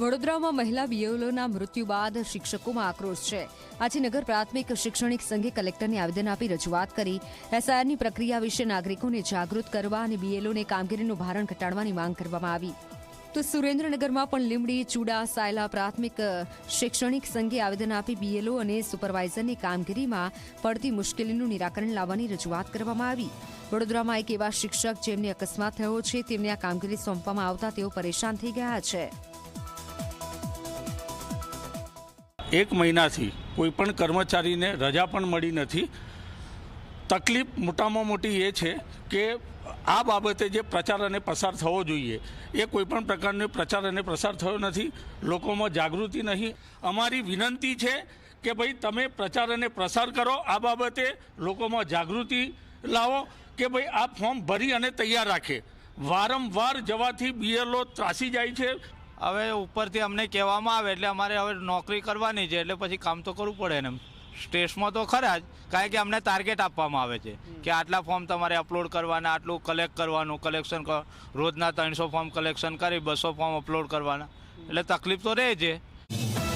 વડોદરામાં મહિલા બીએલઓના મૃત્યુ બાદ શિક્ષકોમાં આક્રોશ છે. આજે નગર પ્રાથમિક શૈક્ષણિક સંઘે કલેક્ટરને આવેદન આપી રજૂઆત કરી. એસઆઈઆરની પ્રક્રિયા વિશે નાગરિકોને જાગૃત કરવા અને બીએલઓને કામગીરીનું ભારણ ઘટાડવાની માંગ કરવામાં આવી. તો સુરેન્દ્રનગરમાં પણ લીમડી, ચૂડા, સાયલા પ્રાથમિક શૈક્ષણિક સંઘે આવેદન આપી બીએલઓ અને સુપરવાઇઝરની કામગીરીમાં પડતી મુશ્કેલીનું નિરાકરણ લાવવાની રજૂઆત કરવામાં આવી. વડોદરામાં એક એવા શિક્ષક જેમને અકસ્માત થયો છે, તેમને આ કામગીરી સોંપવામાં આવતા તેઓ પરેશાન થઈ ગયા છે. એક મહિનાથી કોઈ પણ કર્મચારીને રજા પણ મળી નથી. તકલીફ મોટામાં મોટી એ છે કે આ બાબતે જે પ્રચાર અને પ્રસાર થવો જોઈએ, એ કોઈપણ પ્રકારનો પ્રચાર અને પ્રસાર થયો નથી. લોકોમાં જાગૃતિ નહીં. અમારી વિનંતી છે કે ભાઈ તમે પ્રચાર અને પ્રસાર કરો. આ બાબતે લોકોમાં જાગૃતિ લાવો કે ભાઈ આ ફોર્મ ભરી અને તૈયાર રાખે. વારંવાર જવાથી બીએલઓ ત્રાસી જાય છે. હવે ઉપરથી અમને કહેવામાં આવે એટલે અમારે હવે નોકરી કરવાની છે એટલે પછી કામ તો કરવું પડે ને. સ્ટ્રેસમાં તો ખરા જ કારણ કે અમને ટાર્ગેટ આપવામાં આવે છે કે આટલા ફોર્મ તમારે અપલોડ કરવાના આટલું કલેક્ટ કરવાનું કલેક્શન રોજના ત્રણસો ફોર્મ કલેક્શન કરી બસો ફોર્મ અપલોડ કરવાના. એટલે તકલીફ તો રહે છે.